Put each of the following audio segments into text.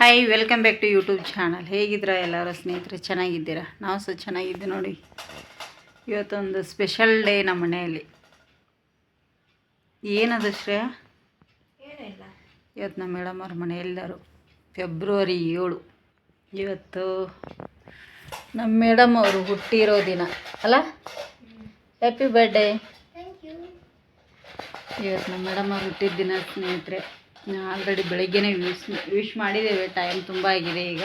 Hi welcome back to YouTube channel ಹೇಗಿದ್ದೀರಾ ಎಲ್ಲರೂ ಸ್ನೇಹಿತರೆ? ಚೆನ್ನಾಗಿದ್ದೀರಾ? ನಾವು ಸಹ ಚೆನ್ನಾಗಿದ್ದೆ ನೋಡಿ. ಇವತ್ತೊಂದು ಸ್ಪೆಷಲ್ ಡೇ ನಮ್ಮ ಮನೆಯಲ್ಲಿ. ಏನದು ಶ್ರೇಯ? ಇವತ್ತು ನಮ್ಮ ಮೇಡಮ್ ಅವ್ರ ಮನೆಯೆಲ್ಲರೂ ಫೆಬ್ರವರಿ ಏಳು. ಇವತ್ತು ನಮ್ಮ ಮೇಡಮ್ ಅವರು ಹುಟ್ಟಿರೋ ದಿನ. ಅಲ್ಲ? ಹ್ಯಾಪಿ ಬರ್ಡೇ ಇವತ್ತು ನಮ್ಮ ಮೇಡಮ್ ಅವ್ರು ಹುಟ್ಟಿದ ದಿನ ಸ್ನೇಹಿತರೆ. ಆಲ್ರೆಡಿ ಬೆಳಗ್ಗೆನೇ ವಿಶ್ ವಿಶ್ ಮಾಡಿದ್ದೇವೆ. ಟೈಮ್ ತುಂಬ ಆಗಿದೆ ಈಗ.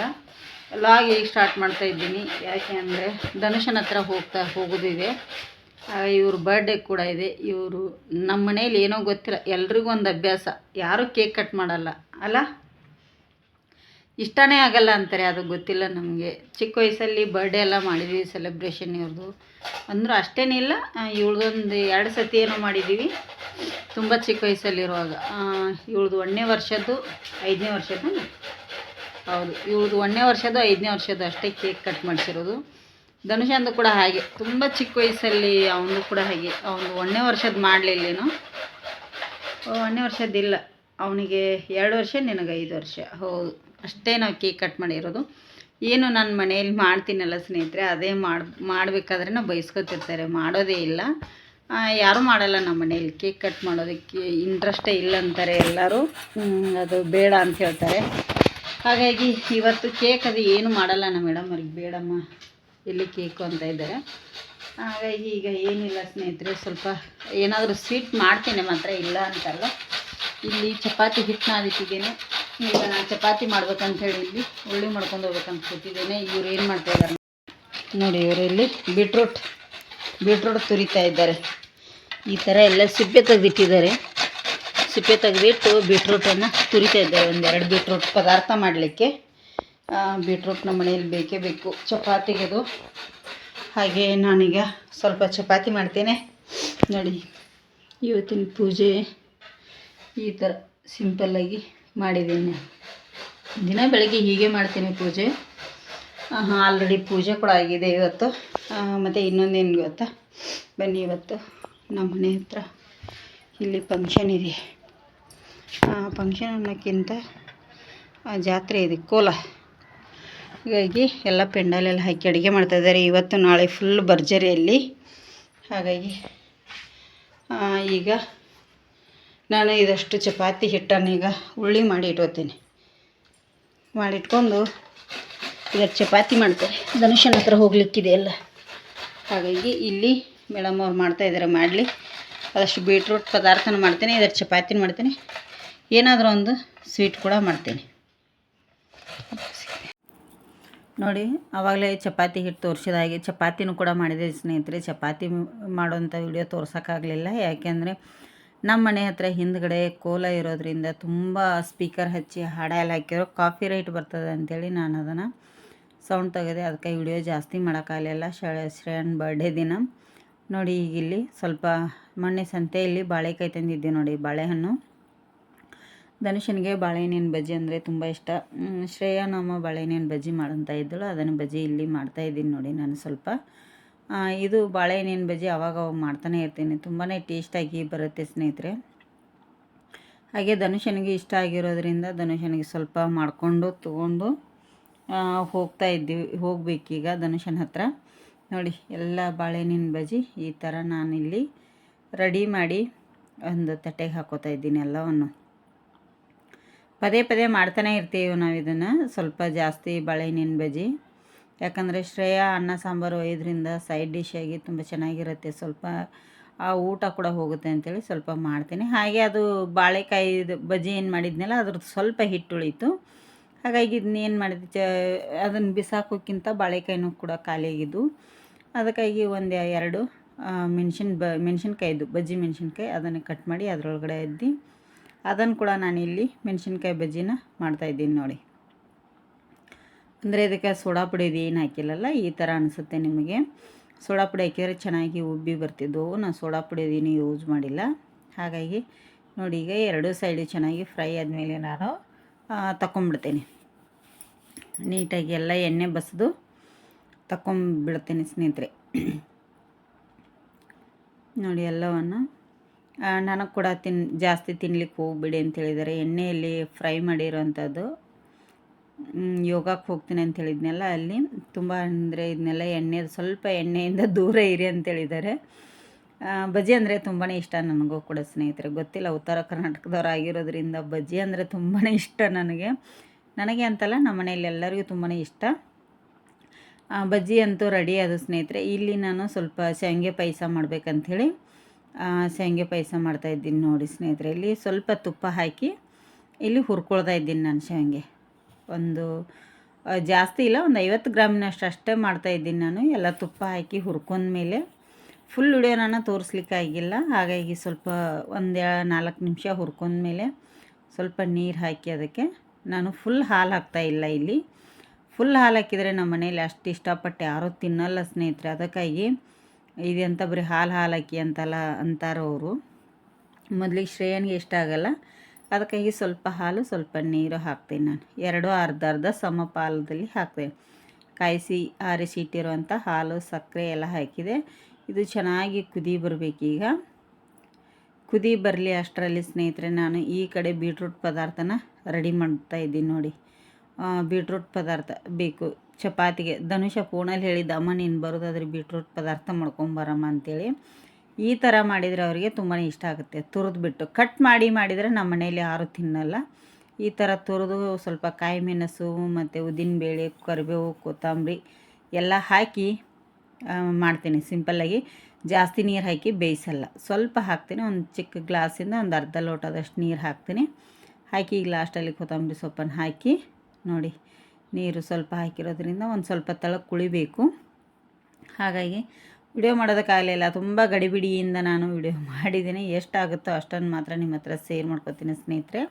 ಲಾಗ್ ಈಗ ಸ್ಟಾರ್ಟ್ ಮಾಡ್ತಾ ಇದ್ದೀನಿ. ಯಾಕೆ ಅಂದರೆ ಧನುಷನ ಹತ್ರ ಹೋಗ್ತಾ ಹೋಗೋದಿದೆ ಇವ್ರ ಬರ್ಡೇ ಕೂಡ ಇದೆ. ಇವರು ನಮ್ಮ ಮನೇಲಿ ಏನೋ ಗೊತ್ತಿಲ್ಲ. ಎಲ್ರಿಗೂ ಒಂದು ಅಭ್ಯಾಸ. ಯಾರೂ ಕೇಕ್ ಕಟ್ ಮಾಡಲ್ಲ. ಅಲ್ಲ? ಇಷ್ಟನೇ ಆಗಲ್ಲ ಅಂತಾರೆ, ಅದು ಗೊತ್ತಿಲ್ಲ ನಮಗೆ. ಚಿಕ್ಕ ವಯಸ್ಸಲ್ಲಿ ಬರ್ಡೇ ಎಲ್ಲ ಮಾಡಿದ್ವಿ ಸೆಲೆಬ್ರೇಷನ್ ಇವ್ರದ್ದು ಅಂದರೂ ಅಷ್ಟೇನಿಲ್ಲ ಇವಳ್ದೊಂದು ಎರಡು ಸತಿ ಏನೋ ಮಾಡಿದ್ದೀವಿ ತುಂಬ ಚಿಕ್ಕ ವಯಸ್ಸಲ್ಲಿರುವಾಗ. ಇವಳ್ದು ಒಂದನೇ ವರ್ಷದ್ದು, ಐದನೇ ವರ್ಷದ್ದು ಹೌದು, ಇವಳ್ದು ಒಂದನೇ ವರ್ಷದ್ದು, ಐದನೇ ವರ್ಷದ್ದು ಅಷ್ಟೇ ಕೇಕ್ ಕಟ್ ಮಾಡಿಸಿರೋದು. ಧನುಷಂದು ಕೂಡ ಹಾಗೆ. ತುಂಬ ಚಿಕ್ಕ ವಯಸ್ಸಲ್ಲಿ ಅವನು ಕೂಡ ಹಾಗೆ. ಅವನು ಒಂದನೇ ವರ್ಷದ್ದು ಮಾಡಲಿಲ್ಲೇನು ಒಂದನೇ ವರ್ಷದ್ದಿಲ್ಲ. ಅವನಿಗೆ ಎರಡು ವರ್ಷ, ನಿನಗೆ ಐದು ವರ್ಷ. ಹೌದು. ಅಷ್ಟೇ ನಾವು ಕೇಕ್ ಕಟ್ ಮಾಡಿರೋದು. ಏನು ನಾನು ಮನೆಯಲ್ಲಿ ಮಾಡ್ತೀನಲ್ಲ ಸ್ನೇಹಿತರೆ, ಅದೇ ಮಾಡಿ, ಮಾಡಬೇಕಾದ್ರೆ ನಾವು ಬಯಸ್ಕೊತಿರ್ತಾರೆ ಮಾಡೋದೇ ಇಲ್ಲ. ಯಾರೂ ಮಾಡಲ್ಲ ನಮ್ಮ ಮನೆಯಲ್ಲಿ. ಕೇಕ್ ಕಟ್ ಮಾಡೋದಕ್ಕೆ ಇಂಟ್ರೆಸ್ಟೇ ಇಲ್ಲ ಅಂತಾರೆ ಎಲ್ಲರೂ. ಅದು ಬೇಡ ಅಂತ ಹೇಳ್ತಾರೆ. ಹಾಗಾಗಿ ಇವತ್ತು ಕೇಕ್ ಅದು ಏನು ಮಾಡಲ್ಲ ನಮ್ಮ ಮೇಡಮ್, ಅವ್ರಿಗೆ ಬೇಡಮ್ಮ. ಎಲ್ಲಿ ಕೇಕು ಅಂತ ಇದ್ದಾರೆ. ಹಾಗಾಗಿ ಈಗ ಏನಿಲ್ಲ ಸ್ನೇಹಿತರೆ, ಸ್ವಲ್ಪ ಏನಾದರೂ ಸ್ವೀಟ್ ಮಾಡ್ತೀನಿ ಮಾತ್ರ, ಇಲ್ಲ ಅಂತಲ್ಲ. ಇಲ್ಲಿ ಚಪಾತಿ ಹಿಟ್ಟು ನಾದಿಟ್ಟಿದ್ದೇನೆ ಈಗ ನಾನು ಚಪಾತಿ ಮಾಡ್ಬೇಕಂತ ಹೇಳಿ ಇಲ್ಲಿ ಉಳ್ಳಿ ಮಾಡ್ಕೊಂಡು ಹೋಗ್ಬೇಕಂತ ಕೂತಿದ್ದೇನೆ. ಇವ್ರು ಏನು ಮಾಡ್ತಾ ಇದ್ದಾರೆ? ನೋಡಿ ಇವರು ಇಲ್ಲಿ ಬೀಟ್ರೂಟ್ ಬೀಟ್ರೂಟ್ ತುರಿತಾ ಇದ್ದಾರೆ. ಈ ಥರ ಎಲ್ಲ ಸಿಪ್ಪೆ ತೆಗೆದಿಟ್ಟಿದ್ದಾರೆ. ಸಿಪ್ಪೆ ತೆಗೆದಿಟ್ಟು ಬೀಟ್ರೂಟನ್ನು ತುರಿತಾ ಇದ್ದಾರೆ. ಒಂದೆರಡು ಬೀಟ್ರೂಟ್ ಪದಾರ್ಥ ಮಾಡಲಿಕ್ಕೆ. ಬೀಟ್ರೂಟ್ ನಮ್ಮ ಮನೆಯಲ್ಲಿ ಬೇಕೇ ಬೇಕು. ಚಪಾತಿಗೆದು ಹಾಗೆ ನಾನೀಗ ಸ್ವಲ್ಪ ಚಪಾತಿ ಮಾಡ್ತೇನೆ. ನೋಡಿ, ಇವತ್ತಿನ ಪೂಜೆ ಈ ಥರ ಸಿಂಪಲ್ಲಾಗಿ ಮಾಡಿದ್ದೀನಿ. ದಿನ ಬೆಳಗ್ಗೆ ಹೀಗೆ ಮಾಡ್ತೀನಿ ಪೂಜೆ. ಆಲ್ರೆಡಿ ಪೂಜೆ ಕೂಡ ಆಗಿದೆ ಇವತ್ತು. ಮತ್ತು ಇನ್ನೊಂದೇನು ಗೊತ್ತಾ? ಬನ್ನಿ ಇವತ್ತು ನಮ್ಮ ಮನೆ ಹತ್ರ ಇಲ್ಲಿ ಫಂಕ್ಷನ್ ಇದೆ. ಫಂಕ್ಷನ್ ಅನ್ನೋಕ್ಕಿಂತ ಜಾತ್ರೆ ಇದೆ, ಕೋಲ. ಹೀಗಾಗಿ ಎಲ್ಲ ಪೆಂಡಲೆಲ್ಲ ಹಾಕಿ ಅಡುಗೆ ಮಾಡ್ತಾಯಿದ್ದಾರೆ ಇವತ್ತು ನಾಳೆ ಫುಲ್ ಭರ್ಜರಿಯಲ್ಲಿ. ಹಾಗಾಗಿ ಈಗ ನಾನು ಇದಷ್ಟು ಚಪಾತಿ ಹಿಟ್ಟನ್ನು ಈಗ ಉಳ್ಳಿ ಮಾಡಿ ಇಟ್ಕೋತೀನಿ ಮಾಡಿಟ್ಕೊಂಡು ಈಗ ಚಪಾತಿ ಮಾಡ್ತಾರೆ ಧನುಷನ ಹತ್ರ ಹೋಗ್ಲಿಕ್ಕಿದೆ ಎಲ್ಲ. ಹಾಗಾಗಿ ಇಲ್ಲಿ ಮೇಡಮ್ ಅವ್ರು ಮಾಡ್ತಾಯಿದ್ದಾರೆ ಮಾಡಲಿ. ಅದಷ್ಟು ಬೀಟ್ರೂಟ್ ಪದಾರ್ಥನ ಮಾಡ್ತೇನೆ ಇದರ ಚಪಾತಿನ ಮಾಡ್ತೀನಿ. ಏನಾದರೂ ಒಂದು ಸ್ವೀಟ್ ಕೂಡ ಮಾಡ್ತೇನೆ. ನೋಡಿ, ಆವಾಗಲೇ ಚಪಾತಿ ಹಿಟ್ಟು ತೋರಿಸಿದ ಹಾಗೆ, ಚಪಾತಿನೂ ಕೂಡ ಮಾಡಿದೆ ಸ್ನೇಹಿತರೆ. ಚಪಾತಿ ಮಾಡೋಂಥ ವಿಡಿಯೋ ತೋರ್ಸೋಕ್ಕಾಗಲಿಲ್ಲ. ಯಾಕೆಂದರೆ ನಮ್ಮ ಮನೆ ಹತ್ರ ಹಿಂದ್ಗಡೆ ಕೋಲ ಇರೋದ್ರಿಂದ ತುಂಬ ಸ್ಪೀಕರ್ ಹಚ್ಚಿ ಹಾಡೆಲ್ಲ ಹಾಕಿರೋ ಕಾಫಿ ರೈಟ್ ಬರ್ತದೆ ಅಂತೇಳಿ ನಾನು ಅದನ್ನು ಸೌಂಡ್ ತೆಗೆದೆ. ಅದಕ್ಕೆ ವಿಡಿಯೋ ಜಾಸ್ತಿ ಮಾಡೋಕ್ಕಾಗಲಿಲ್ಲ ಶ್ರೇಯನ್ ಬರ್ಡೇ ದಿನ. ನೋಡಿ ಈಗ ಇಲ್ಲಿ ಸ್ವಲ್ಪ ಮೊನ್ನೆ ಸಂತೆಯಲ್ಲಿ ಬಾಳೆಕಾಯಿ ತಂದಿದ್ದೆ ನೋಡಿ ಬಾಳೆಹಣ್ಣು. ಧನುಷನಿಗೆ ಬಾಳೆಹಣ್ಣಿನ ಬಜ್ಜಿ ಅಂದರೆ ತುಂಬ ಇಷ್ಟ. ಶ್ರೇಯಾ ನಮ್ಮ ಬಾಳೆಹಣ್ಣಿನ ಬಜ್ಜಿ ಮಾಡಂತ ಇದ್ದಳು. ಅದನ್ನು ಬಜ್ಜಿ ಇಲ್ಲಿ ಮಾಡ್ತಾ ಇದ್ದೀನಿ ನೋಡಿ ನಾನು ಸ್ವಲ್ಪ. ಇದು ಬಾಳೆಹಣ್ಣಿನ ಬಜ್ಜಿ ಅವಾಗ ಅವಾಗ ಮಾಡ್ತಾನೆ ಇರ್ತೀನಿ. ತುಂಬಾ ಟೇಸ್ಟಾಗಿ ಬರುತ್ತೆ ಸ್ನೇಹಿತರೆ. ಹಾಗೆ ಧನುಷನಿಗೆ ಇಷ್ಟ ಆಗಿರೋದ್ರಿಂದ ಧನುಷನಿಗೆ ಸ್ವಲ್ಪ ಮಾಡಿಕೊಂಡು ತೊಗೊಂಡು ಹೋಗ್ತಾ ಇದ್ದೀವಿ. ಹೋಗ್ಬೇಕೀಗ ಧನುಷನ ಹತ್ರ. ನೋಡಿ, ಎಲ್ಲ ಬಾಳೆಹಣ್ಣಿನ ಬಜ್ಜಿ ಈ ಥರ ನಾನಿಲ್ಲಿ ರೆಡಿ ಮಾಡಿ ಒಂದು ತಟ್ಟೆಗೆ ಹಾಕೋತಾ ಇದ್ದೀನಿ ಎಲ್ಲವನ್ನು. ಪದೇ ಪದೇ ಮಾಡ್ತಾನೆ ಇರ್ತೀವಿ ನಾವು ಇದನ್ನು. ಸ್ವಲ್ಪ ಜಾಸ್ತಿ ಬಾಳೆಹಣ್ಣಿನ ಬಜ್ಜಿ. ಯಾಕಂದರೆ ಶ್ರೇಯಾ ಅನ್ನ ಸಾಂಬಾರು ಒಯ್ಯೋದ್ರಿಂದ ಸೈಡ್ ಆಗಿ ತುಂಬ ಚೆನ್ನಾಗಿರುತ್ತೆ. ಸ್ವಲ್ಪ ಆ ಊಟ ಕೂಡ ಹೋಗುತ್ತೆ ಅಂತೇಳಿ ಸ್ವಲ್ಪ ಮಾಡ್ತೀನಿ. ಹಾಗೆ ಅದು ಬಾಳೆಕಾಯಿದು ಬಜ್ಜಿ ಏನು ಮಾಡಿದ್ನಲ್ಲ, ಅದ್ರದ್ದು ಸ್ವಲ್ಪ ಹಿಟ್ಟು ಉಳೀತು. ಹಾಗಾಗಿ ಇದನ್ನ ಏನು ಮಾಡಿದೆ ಚ, ಅದನ್ನು ಬಿಸಾಕೋಕ್ಕಿಂತ ಬಾಳೆಕಾಯಿನೂ ಕೂಡ ಖಾಲಿಯಾಗಿದ್ದು ಅದಕ್ಕಾಗಿ ಒಂದು ಎರಡು ಮೆಣಸಿನ ಬ, ಮೆಣಸಿನ್ಕಾಯ್ದು, ಬಜ್ಜಿ ಮೆಣಸಿನ್ಕಾಯಿ ಅದನ್ನು ಕಟ್ ಮಾಡಿ ಅದರೊಳಗಡೆ ಎದ್ದು ಅದನ್ನು ಕೂಡ ನಾನಿಲ್ಲಿ ಮೆಣಸಿನ್ಕಾಯಿ ಬಜ್ಜಿನ ಮಾಡ್ತಾಯಿದ್ದೀನಿ ನೋಡಿ. ಅಂದರೆ ಇದಕ್ಕೆ ಸೋಡಾ ಪುಡಿ ಇದು ಏನು ಹಾಕಿಲ್ಲಲ್ಲ ಈ ಥರ ಅನಿಸುತ್ತೆ ನಿಮಗೆ. ಸೋಡಾ ಪುಡಿ ಹಾಕಿದರೆ ಚೆನ್ನಾಗಿ ಉಬ್ಬಿ ಬರ್ತಿದ್ದವು ನಾನು ಸೋಡಾ ಪುಡಿ ಅದೇನು ಯೂಸ್ ಮಾಡಿಲ್ಲ. ಹಾಗಾಗಿ ನೋಡಿ ಈಗ ಎರಡೂ ಸೈಡು ಚೆನ್ನಾಗಿ ಫ್ರೈ ಆದಮೇಲೆ ನಾನು ತಗೊಂಬಿಡ್ತೇನೆ ನೀಟಾಗಿ ಎಲ್ಲ ಎಣ್ಣೆ ಬಸಿದು ತಗೊಂಬಿಡ್ತೇನೆ ಸ್ನೇಹಿತರೆ. ನೋಡಿ ಎಲ್ಲವನ್ನು ನನಗೆ ಕೂಡ ತಿನ್ ಜಾಸ್ತಿ ತಿನ್ಲಿಕ್ಕೆ ಹೋಗ್ಬಿಡಿ ಅಂತ ಹೇಳಿದ್ದಾರೆ. ಎಣ್ಣೆಯಲ್ಲಿ ಫ್ರೈ ಮಾಡಿರೋವಂಥದ್ದು ಮ್, ಯೋಗಕ್ಕೆ ಹೋಗ್ತೀನಿ ಅಂತ ಹೇಳಿದ್ನೆಲ್ಲ ಅಲ್ಲಿ. ತುಂಬ ಅಂದರೆ ಇದನ್ನೆಲ್ಲ ಎಣ್ಣೆ, ಸ್ವಲ್ಪ ಎಣ್ಣೆಯಿಂದ ದೂರ ಇರಿ ಅಂತ ಹೇಳಿದ್ದಾರೆ. ಬಜ್ಜಿ ಅಂದರೆ ತುಂಬಾ ಇಷ್ಟ ನನಗೂ ಕೂಡ ಸ್ನೇಹಿತರೆ. ಗೊತ್ತಿಲ್ಲ, ಉತ್ತರ ಕರ್ನಾಟಕದವ್ರು ಆಗಿರೋದ್ರಿಂದ ಬಜ್ಜಿ ಅಂದರೆ ತುಂಬಾ ಇಷ್ಟ ನನಗೆ. ನನಗೆ ಅಂತಲ್ಲ ನಮ್ಮ ಮನೆಯಲ್ಲಿ ಎಲ್ಲರಿಗೂ ತುಂಬಾ ಇಷ್ಟ. ಬಜ್ಜಿ ಅಂತೂ ರೆಡಿ ಅದು ಸ್ನೇಹಿತರೆ. ಇಲ್ಲಿ ನಾನು ಸ್ವಲ್ಪ ಶೇಂಗೆ ಪಾಯಸ ಮಾಡಬೇಕಂಥೇಳಿ ಶೇಂಗೆ ಪಾಯಸ ಮಾಡ್ತಾಯಿದ್ದೀನಿ ನೋಡಿ ಸ್ನೇಹಿತರೆ. ಇಲ್ಲಿ ಸ್ವಲ್ಪ ತುಪ್ಪ ಹಾಕಿ, ಇಲ್ಲಿ ಹುರ್ಕೊಳ್ತಾ ಇದ್ದೀನಿ ನಾನು ಶಾವಿಗೆ ಒಂದು ಜಾಸ್ತಿ ಇಲ್ಲ, ಒಂದು ಐವತ್ತು ಗ್ರಾಮಿನಷ್ಟು ಅಷ್ಟೇ ಮಾಡ್ತಾಯಿದ್ದೀನಿ ನಾನು. ಎಲ್ಲ ತುಪ್ಪ ಹಾಕಿ ಹುರ್ಕೊಂಡ್ಮೇಲೆ ಫುಲ್ ವಿಡಿಯೋ ತೋರಿಸ್ಲಿಕ್ಕಾಗಿಲ್ಲ ಹಾಗಾಗಿ ಸ್ವಲ್ಪ ಒಂದು ನಾಲ್ಕು ನಿಮಿಷ ಹುರ್ಕೊಂಡ್ಮೇಲೆ ಸ್ವಲ್ಪ ನೀರು ಹಾಕಿ ಅದಕ್ಕೆ ನಾನು ಫುಲ್ ಹಾಲು ಹಾಕ್ತಾ ಇಲ್ಲ ಫುಲ್ ಹಾಲು ಹಾಕಿದರೆ ನಮ್ಮ ಮನೇಲಿ ಅಷ್ಟು ಇಷ್ಟಪಟ್ಟು ಯಾರೂ ತಿನ್ನಲ್ಲ ಸ್ನೇಹಿತರೆ. ಅದಕ್ಕಾಗಿ ಇದೆಂತ ಬರೀ ಹಾಲು ಹಾಲು ಹಾಕಿ ಅಂತಲ್ಲ ಅಂತಾರೆ ಅವರು ಮೊದಲಿಗೆ ಶ್ರೇಯನ್ಗೆ ಇಷ್ಟ ಆಗಲ್ಲ. ಅದಕ್ಕಾಗಿ ಸ್ವಲ್ಪ ಹಾಲು, ಸ್ವಲ್ಪ ನೀರು ಹಾಕ್ತೀನಿ ನಾನು. ಎರಡು ಅರ್ಧ ಅರ್ಧ ಸಮ ಪಾಲದಲ್ಲಿ ಹಾಕ್ತೇನೆ. ಕಾಯಿಸಿ ಆರಿಸಿ ಇಟ್ಟಿರುವಂಥ ಹಾಲು, ಸಕ್ಕರೆ ಎಲ್ಲ ಹಾಕಿದೆ. ಇದು ಚೆನ್ನಾಗಿ ಕುದಿ ಬರಬೇಕೀಗ ಕುದಿ ಬರಲಿ ಅಷ್ಟರಲ್ಲಿ ಸ್ನೇಹಿತರೆ, ನಾನು ಈ ಕಡೆ ಬೀಟ್ರೂಟ್ ಪದಾರ್ಥನ ರೆಡಿ ಮಾಡ್ತಾ ಇದ್ದೀನಿ ನೋಡಿ. ಬೀಟ್ರೂಟ್ ಪದಾರ್ಥ ಬೇಕು. ಚಪಾತಿಗೆ ಧನುಷ ಫೋನಲ್ಲಿ ಹೇಳಿದ್ದ, ಅಮ್ಮ, ನೀನು ಬರೋದಾದ್ರೆ ಬೀಟ್ರೂಟ್ ಪದಾರ್ಥ ಮಾಡ್ಕೊಂಬರಮ್ಮ ಅಂತೇಳಿ. ಈ ಥರ ಮಾಡಿದರೆ ಅವರಿಗೆ ತುಂಬಾ ಇಷ್ಟ ಆಗುತ್ತೆ. ತುರಿದು ಬಿಟ್ಟು ಕಟ್ ಮಾಡಿ ಮಾಡಿದರೆ ನಮ್ಮ ಮನೇಲಿ ಯಾರೂ ತಿನ್ನಲ್ಲ. ಈ ಥರ ತುರಿದು ಸ್ವಲ್ಪ ಕಾಯಿ ಮೆಣಸು ಮತ್ತು ಉದ್ದಿನಬೇಳೆ ಕರಿಬೇವು, ಕೊತ್ತಂಬರಿ ಎಲ್ಲ ಹಾಕಿ ಮಾಡ್ತೀನಿ. ಸಿಂಪಲ್ಲಾಗಿ ಜಾಸ್ತಿ ನೀರು ಹಾಕಿ ಬೇಯಿಸಲ್ಲ. ಸ್ವಲ್ಪ ಹಾಕ್ತೀನಿ. ಒಂದು ಚಿಕ್ಕ ಗ್ಲಾಸಿಂದ ಒಂದು ಅರ್ಧ ಲೋಟದಷ್ಟು ನೀರು ಹಾಕ್ತೀನಿ. ಹಾಕಿ ಈಗ ಲಾಸ್ಟಲ್ಲಿ ಕೊತ್ತಂಬರಿ ಸೊಪ್ಪನ್ನು ಹಾಕಿ, ನೋಡಿ ನೀರು ಸ್ವಲ್ಪ ಹಾಕಿರೋದ್ರಿಂದ ಒಂದು ಸ್ವಲ್ಪ ತಳಕ್ಕೆ ಕುಳಿಬೇಕು. ಹಾಗಾಗಿ ವಿಡಿಯೋ ಮಾಡೋದಕ್ಕಾಗಲಿಲ್ಲ ತುಂಬ ಗಡಿಬಿಡಿಯಿಂದ ನಾನು ವಿಡಿಯೋ ಮಾಡಿದ್ದೀನಿ. ಎಷ್ಟಾಗುತ್ತೋ ಅಷ್ಟನ್ನು ಮಾತ್ರ ನಿಮ್ಮ ಹತ್ರ ಸೇರ್ ಮಾಡ್ಕೊತೀನಿ ಸ್ನೇಹಿತರೆ.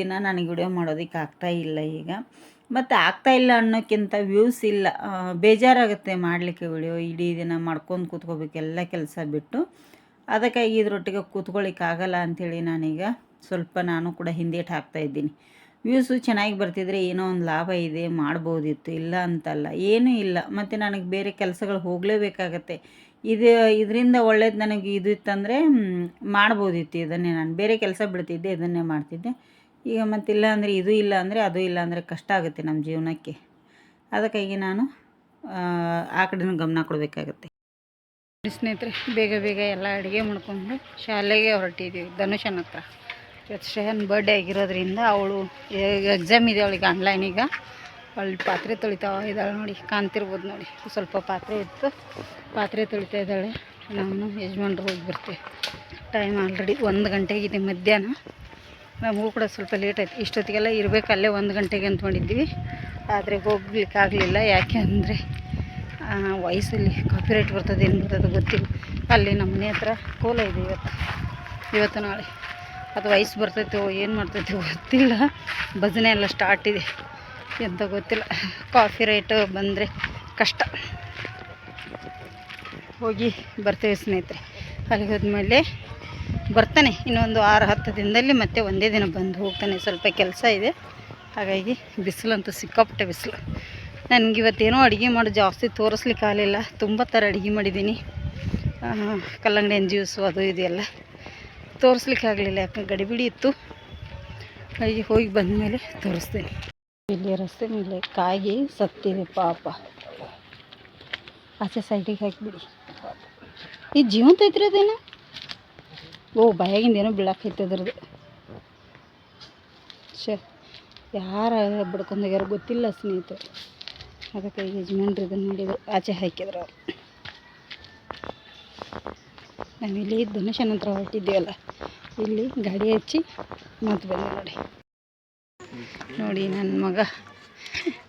ದಿನ ನನಗೆ ವಿಡಿಯೋ ಮಾಡೋದಕ್ಕೆ ಆಗ್ತಾ ಇಲ್ಲ ಈಗ. ಮತ್ತು ಆಗ್ತಾ ಇಲ್ಲ ಅನ್ನೋಕ್ಕಿಂತ ವ್ಯೂಸ್ ಇಲ್ಲ. ಬೇಜಾರಾಗುತ್ತೆ ಮಾಡಲಿಕ್ಕೆ ವಿಡಿಯೋ. ಇಡೀ ದಿನ ಮಾಡ್ಕೊಂಡು ಕೂತ್ಕೋಬೇಕು ಎಲ್ಲ ಕೆಲಸ ಬಿಟ್ಟು. ಅದಕ್ಕಾಗಿ ಇದರೊಟ್ಟಿಗೆ ಕೂತ್ಕೊಳ್ಳಿಕ್ಕಾಗಲ್ಲ ಅಂಥೇಳಿ ನಾನೀಗ ಸ್ವಲ್ಪ ನಾನು ಕೂಡ ಹಿಂದೇಟು ಹಾಕ್ತಾ ಇದ್ದೀನಿ. ವ್ಯೂಸು ಚೆನ್ನಾಗಿ ಬರ್ತಿದ್ರೆ ಏನೋ ಒಂದು ಲಾಭ ಇದೆ ಮಾಡ್ಬೋದಿತ್ತು ಇಲ್ಲ ಅಂತಲ್ಲ. ಏನೂ ಇಲ್ಲ. ಮತ್ತು ನನಗೆ ಬೇರೆ ಕೆಲಸಗಳು ಹೋಗಲೇಬೇಕಾಗತ್ತೆ ಇದು ಇದರಿಂದ ಒಳ್ಳೇದು ನನಗೆ ಇದು ಇತ್ತಂದರೆ ಮಾಡ್ಬೋದಿತ್ತು ಇದನ್ನೇ ನಾನು. ಬೇರೆ ಕೆಲಸ ಬಿಡ್ತಿದ್ದೆ ಇದನ್ನೇ ಮಾಡ್ತಿದ್ದೆ. ಈಗ ಮತ್ತಿಲ್ಲ ಅಂದರೆ ಇದು ಇಲ್ಲ ಅಂದರೆ ಅದು ಇಲ್ಲ ಅಂದರೆ ಕಷ್ಟ ಆಗುತ್ತೆ ನಮ್ಮ ಜೀವನಕ್ಕೆ. ಅದಕ್ಕಾಗಿ ನಾನು ಆ, ಕಡೆನೂ ಗಮನ ಕೊಡಬೇಕಾಗತ್ತೆ. ಸ್ನೇಹಿತರೆ ಬೇಗ ಬೇಗ ಎಲ್ಲ ಅಡುಗೆ ಮಾಡ್ಕೊಂಡು ಶಾಲೆಗೆ ಹೊರಟಿದ್ದೀವಿ ಧನುಷನ ಹತ್ರ ಇವತ್ತು ಶ್ರೇಯನ್ ಬರ್ಡೇ ಆಗಿರೋದ್ರಿಂದ ಅವಳು ಎಕ್ಸಾಮ್ ಇದೆ ಅವಳಿಗೆ ಆನ್ಲೈನ್ ಈಗ. ಅವಳು ಪಾತ್ರೆ ತೊಳಿತಾವ ಇದ್ದಾಳೆ ನೋಡಿ, ಕಾಣ್ತಿರ್ಬೋದು ನೋಡಿ. ಸ್ವಲ್ಪ ಪಾತ್ರೆ ಇತ್ತು. ಪಾತ್ರೆ ತೊಳಿತಾ ಇದ್ದಾಳೆ. ನಾನು ಯಜಮಾನ್ರು ಹೋಗಿ ಬರ್ತೀವಿ. ಟೈಮ್ ಆಲ್ರೆಡಿ ಒಂದು ಗಂಟೆಗಿದೆ ಮಧ್ಯಾಹ್ನ. ನಮಗೂ ಕೂಡ ಸ್ವಲ್ಪ ಲೇಟ್ ಆಯ್ತು. ಇಷ್ಟೊತ್ತಿಗೆಲ್ಲ ಇರಬೇಕು, ಅಲ್ಲೇ ಒಂದು ಗಂಟೆಗೆ ಅಂದ್ಕೊಂಡಿದ್ವಿ ಆದರೆ ಹೋಗ್ಲಿಕ್ಕಾಗಲಿಲ್ಲ ಯಾಕೆ ಅಂದರೆ ವಯಸ್ಸಲ್ಲಿ ಕಾಪಿರೈಟ್ ಬರ್ತದೆ ಏನು ಬರ್ತದೆ ಗೊತ್ತಿಲ್ಲ. ಅಲ್ಲಿ ನಮ್ಮ ಮನೆ ಹತ್ರ ಕೋಲ ಇದೆ ಇವತ್ತು. ಇವತ್ತು ನಾಳೆ. ಅದು ವಯಸ್ಸು ಬರ್ತೈತೋ, ಏನು ಮಾಡ್ತೈತೋ ಗೊತ್ತಿಲ್ಲ. ಭಜನೆ ಎಲ್ಲ ಸ್ಟಾರ್ಟ್ ಇದೆ. ಎಂತ ಗೊತ್ತಿಲ್ಲ. ಕಾಫಿ ರೇಟ್ ಬಂದರೆ ಕಷ್ಟ. ಹೋಗಿ ಬರ್ತೇವೆ ಸ್ನೇಹಿತರೆ. ಅಲ್ಲಿಗೆ ಹೋದ್ಮೇಲೆ ಬರ್ತಾನೆ. ಇನ್ನೊಂದು ಆರು, ಹತ್ತು ದಿನದಲ್ಲಿ ಮತ್ತೆ ಒಂದೇ ದಿನ ಬಂದು ಹೋಗ್ತಾನೆ. ಸ್ವಲ್ಪ ಕೆಲಸ ಇದೆ. ಹಾಗಾಗಿ ಬಿಸಿಲಂತೂ ಸಿಕ್ಕಾಪಟ್ಟೆ ಬಿಸಿಲು. ನನಗೆ ಇವತ್ತೇನೋ ಅಡುಗೆ ಮಾಡಿ, ಜಾಸ್ತಿ ತೋರಿಸ್ಲಿಕ್ಕೆ ಆಗಲಿಲ್ಲ. ತುಂಬ ಥರ ಅಡುಗೆ ಮಾಡಿದ್ದೀನಿ. ಕಲ್ಲಂಗಡಿ ಹಣ್ಣು ಜ್ಯೂಸು ಅದು ಇದು ಎಲ್ಲ. ತೋರಿಸ್ಲಿಕ್ಕೆ ಆಗಲಿಲ್ಲ, ಯಾಕಂದ್ರೆ ಗಡಿಬಿಡಿ ಇತ್ತು. ಹಾಗೆ ಹೋಗಿ ಬಂದಮೇಲೆ ತೋರಿಸ್ತೇನೆ. ಇಲ್ಲಿ ರಸ್ತೆ ಮೇಲೆ ಕಾಯಿ ಸತ್ತಿದೆ ಪಾಪ. ಆಚೆ ಸೈಡಿಗೆ ಹಾಕಿಬಿಡಿ. ಈ ಜೀವಂತ ಐತ್ರಿ ಅದೇನು? ಓ, ಬಾಯಾಗಿಂದ ಏನೋ ಅದ್ರದ್ದು. ಶ ಯಾರ ಬಡ್ಕೊಂಡೋಗ್ಯಾರ ಗೊತ್ತಿಲ್ಲ ಸ್ನೇಹಿತರು. ಅದಕ್ಕೆ ಯಜಮಾನ್ರು ಇದನ್ನು ನೋಡಿದ್ರು. ಆಚೆ ಹಾಕಿದ್ರು ಅವ್ರು. ನಾವಿಲ್ಲಿ ಧನುಷನ ಹತ್ರ ಹೊರಟಿದ್ದೀವಲ್ಲ, ಇಲ್ಲಿ ಗಾಡಿ ಹಚ್ಚಿ ಮತ್ತೆ ಬಂದೆ ನೋಡಿ. ನೋಡಿ ನನ್ನ ಮಗ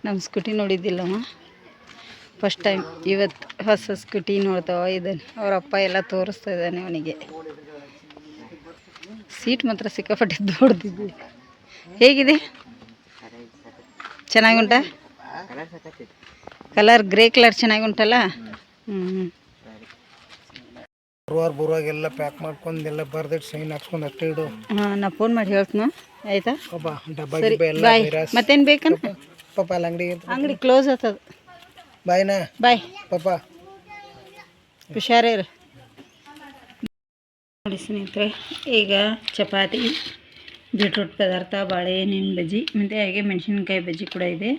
ನಮ್ಮ ಸ್ಕೂಟಿ ನೋಡಿದ್ದಿಲ್ಲಮ್ಮ? ಫಸ್ಟ್ ಟೈಮ್ ಇವತ್ತು ಹೊಸ ಸ್ಕೂಟಿ ನೋಡ್ತಾವ ಇದ್ದಾನೆ ಅವ್ರ ಅಪ್ಪ ಎಲ್ಲ ತೋರಿಸ್ತಾ ಇದ್ದಾನೆ ಅವನಿಗೆ. ಸೀಟ್ ಮಾತ್ರ ಸಿಕ್ಕಾಪಟ್ಟೆ ದೊಡ್ದಿದ್ವಿ ಹೇಗಿದೆ? ಚೆನ್ನಾಗುಂಟಾ ಕಲರ್ ಗ್ರೇ ಕಲರ್ ಚೆನ್ನಾಗುಂಟಲ್ಲ ಹ್ಞೂ ಬರುವಾರ ಎಲ್ಲ ಪ್ಯಾಕ್ ಮಾಡ್ಕೊಂಡು ಎಲ್ಲ ಬರ್ದಿಟ್ಟು ಸೈನ್ ಹಾಕ್ಸ್ಕೊಂಡು ಅಷ್ಟೇ ಇಡು. ಹಾಂ ನಾ ಫೋನ್ ಮಾಡಿ ಹೇಳ್ತೀನಿ. ಆಯ್ತಾ? ಪಾಪ ಡಬ್ಬ ಗಿಬ್ಬ ಎಲ್ಲ ಬಾಯ್ ವೈರಸ್ ಮತ್ತೇನು ಬೇಕನ್ ಪಾಪ ಅಲ್ಲಿ ಅಂಗಡಿ ಅಂಗಡಿ ಕ್ಲೋಸ್ ಆಗ್ತದ. ಬಾಯ್ನ? ಬಾಯ್. ಪಾಪ ಹುಷಾರೇ ನೋಡಿ ಸ್ನೇಹಿತರೆ ಈಗ ಚಪಾತಿ ಬೀಟ್ರೂಟ್ ಪದಾರ್ಥ ಬಾಳೆಹಣ್ಣಿನ ಬಜ್ಜಿ ಮತ್ತು ಹಾಗೆ ಮೆಣಸಿನ್ಕಾಯಿ ಬಜ್ಜಿ ಕೂಡ ಇದೆ.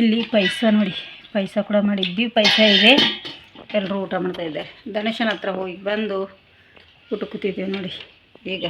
ಇಲ್ಲಿ ಪೈಸ ನೋಡಿ ಪೈಸ ಕೂಡ ಮಾಡಿದ್ವಿ. ಪೈಸ ಇದೆ. ಎಲ್ಲರೂ ಊಟ ಮಾಡ್ತಾ ಇದ್ದಾರೆ. ಗಣೇಶನ ಹತ್ರ ಹೋಗಿ ಬಂದು ಊಟ ಕೂತಿದ್ದೀವಿ ನೋಡಿ. ಈಗ.